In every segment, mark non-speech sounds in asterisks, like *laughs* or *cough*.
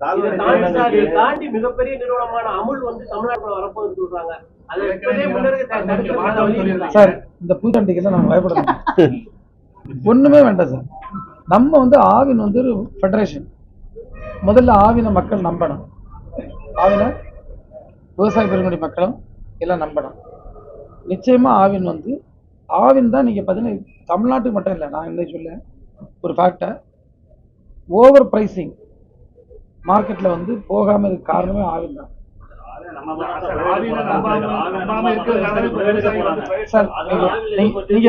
தாண்டி மிகப்பெரிய நிறுவனமான அமுல் வந்து தமிழ்நாட்டுல வரப்போகுதுன்னு சொல்றாங்க? சார் இந்த பூச்சண்டிக்கெல்லாம் நம்ம பயப்படணும் *laughs* ஒண்ணுமே வேண்டாம் சார். நம்ம வந்து ஆவின் வந்து ஒரு ஃபெடரேஷன் முதல்ல ஆவின மக்கள் நம்பணும். ஆவின விவசாய பெருங்குடி மக்களும் எல்லாம் நம்பணும். நிச்சயமா ஆவின் வந்து ஆவின் தான் நீங்க பார்த்தீங்கன்னா தமிழ்நாட்டுக்கு மட்டும் இல்லை நான் என்ன சொல்ல ஒரு ஃபேக்டை ஓவர் ப்ரைசிங் மார்க்கெட்ல வந்து போகாம இருக்க காரணமே ஆவின் தான். நீங்க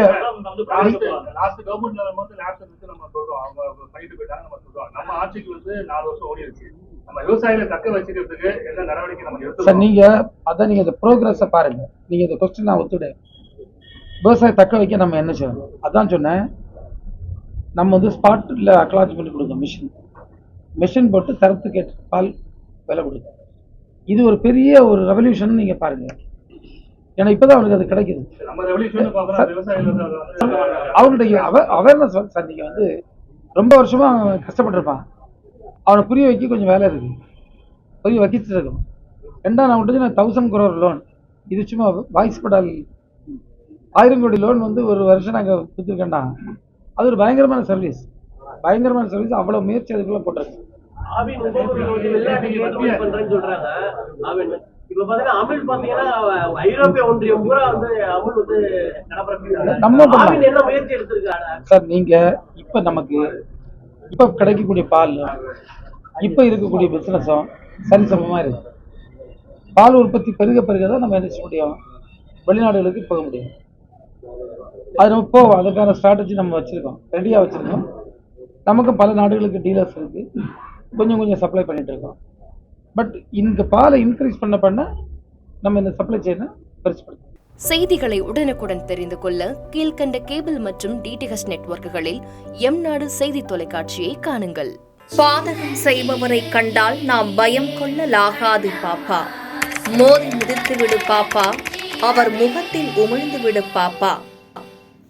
வந்து நம்ம சொல்றோம் அவங்க நம்ம நம்ம ஆட்சிக்கு வந்து நாலு வருஷம் நம்ம தக்க நீங்க அதான் நீங்க இந்த ப்ரோக்ரஸ பாருங்க. நீங்க இந்த கொஸ்டின் நான் ஒத்துடு விவசாய தக்க வைக்க நம்ம என்ன செய்யணும்? அதான் சொன்னேன். நம்ம வந்து ஸ்பாட்டில் அக்லாஜ் பண்ணி கொடுக்கணும் மிஷின் மிஷின் போட்டு தரத்துக்கு ஏற்ற பால் விலை கொடுக்கும் இது ஒரு பெரிய ஒரு ரெவல்யூஷன் நீங்க பாருங்க. ஏன்னா இப்பதான் அவனுக்கு அது கிடைக்குது. அவனுடைய அவேர்னஸ் சார் நீங்க வந்து ரொம்ப வருஷமா அவன் கஷ்டப்பட்டிருப்பான். அவனை புரிய வைக்க கொஞ்சம் வேலை இருக்கு. புரிய வச்சிட்டு இருக்கும் ரெண்டாம் நான் விட்டு நான் தௌசண்ட் குரோர் லோன் இது சும்மா வாய்ஸ் படால் ஆயிரம் கோடி லோன் வந்து ஒரு வருஷம் நாங்கள் கொடுத்துருக்கேன்டா அது ஒரு பயங்கரமான சர்வீஸ் பயங்கரமான சர்வீஸ் அவ்வளோ முயற்சி அதுக்குள்ள போட்டிருக்கு. ஆவின் முகவர்கள் வந்து வெளிநாட்டுக்கு ஏற்றுமதி பண்றேன்னு சொல்றாங்க? ஆவின். இப்ப பாத்தீங்கன்னா அமுல் பாத்தீங்கன்னா ஐரோப்பிய ஒன்றியம் பூரா வந்து அமுல் வந்து கடப்பிறப்பிக்கிறாங்க நம்ம பண்ணலாம். ஆவின் என்ன முயற்சி எடுத்திருக்காங்க? சார் நீங்க இப்ப நமக்கு இப்ப கிடைக்கக்கூடிய பால் இப்ப இருக்கக்கூடிய பிசினஸும் சரிசமமா இருக்கு. பால் உற்பத்தி பெருக பெருக தான் நம்ம என்ன செய்ய முடியும்? வெளிநாடுகளுக்கு போக முடியும். அது நம்ம போவோம். அதுக்கான ஸ்ட்ராட்டஜி நம்ம வச்சிருக்கோம். ரெடியா வச்சிருக்கோம். நமக்கு பல நாடுகளுக்கு டீலர்ஸ் இருக்கு. கொஞ்சம் கொஞ்சம் சப்ளை பண்ணிட்டு இருக்கோம். பட் இந்த பாலை இன்க்ரீஸ் பண்ண பண்ண நம்ம இந்த சப்ளை செயினை பெருசுப்படுத்தணும் செய்திகளை உடனுக்குடன் தெரிந்து கொள்ள கீழ்க்கண்ட கேபிள் மற்றும் டிடிஹெச் நெட்வொர்க்குகளில் எம் நாடு செய்தி தொலைக்காட்சியை காணுங்கள். பாதகம் செய்பவரை கண்டால் நாம் பயம் கொள்ளலாகாது பாப்பா. மோதி மிதித்து விடு பாப்பா. அவர் முகத்தில் உமிழ்ந்து விடு பாப்பா.